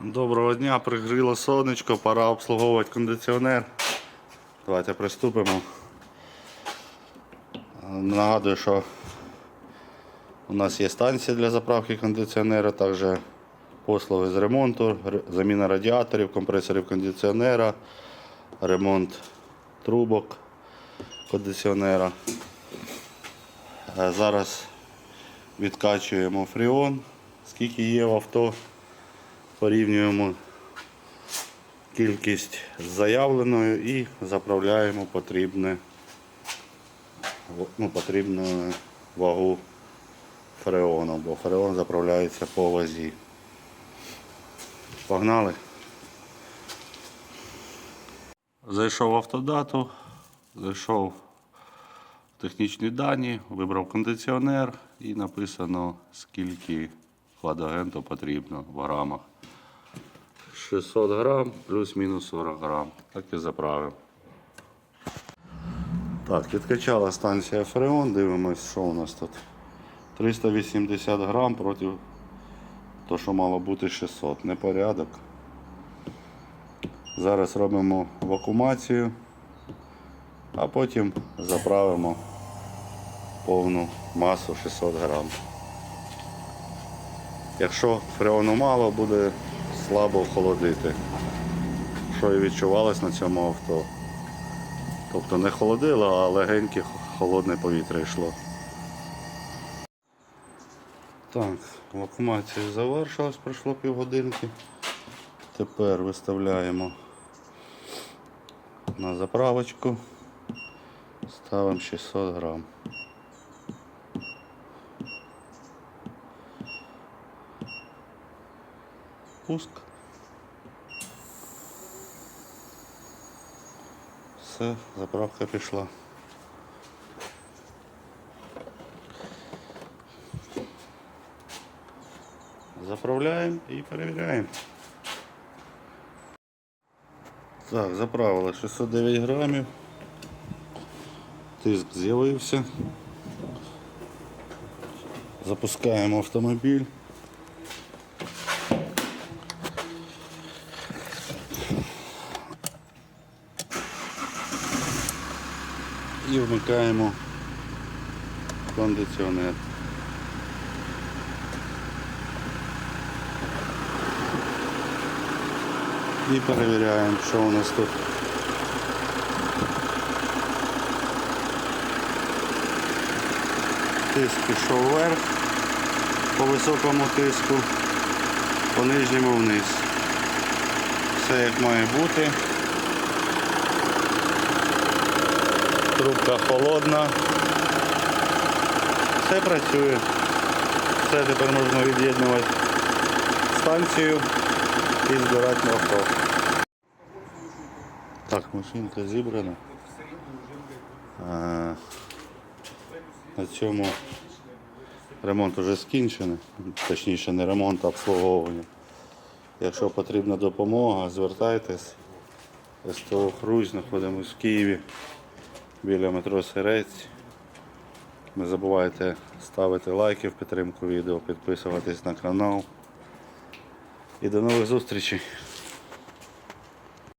Доброго дня, пригріло сонечко, пора обслуговувати кондиціонер. Давайте приступимо. Нагадую, що у нас є станція для заправки кондиціонера, також послуги з ремонту, заміна радіаторів, компресорів кондиціонера, ремонт трубок кондиціонера. Е, Зараз відкачуємо фріон, скільки є в авто. Порівнюємо кількість з заявленою і заправляємо потрібне, ну, потрібну вагу фреону, бо фреон заправляється по вазі. Погнали. Зайшов в автодату, зайшов в технічні дані, вибрав кондиціонер і написано скільки хладагенту потрібно в грамах. 600 грам плюс-мінус 40 грам. Так і заправив. Так, відкачала станція Фреон, дивимось, що у нас тут. 380 грам проти того, що мало бути 600. Непорядок. Зараз робимо вакуумацію, а потім заправимо повну масу 600 грам. Якщо фреону мало, буде слабо холодити. Що і відчувалось на цьому авто. Тобто не холодило, а легеньке холодне повітря йшло. Так, вакуумація завершилась, пройшло півгодинки. Тепер виставляємо на заправочку. Ставимо 600 грам. Пуск. Все, заправка пішла. Заправляємо і перевіряємо. Так, заправили 609 грамів. Тиск з'явився. Запускаємо автомобіль. І вмикаємо кондиціонер. І перевіряємо, що у нас тут. Тиск пішов вверх по високому тиску, по нижньому вниз. Все як має бути. Трубка холодна. Все працює. Все тепер можна від'єднувати станцію і збирати на авто. Так, машинка зібрана. На цьому ремонт вже скінчений, точніше не ремонт, а обслуговування. Якщо потрібна допомога, звертайтесь. СТО Хрусь, знаходимося в Києві біля метро Сирець. Не забувайте ставити лайки в підтримку відео, підписуватись на канал. І до нових зустрічей!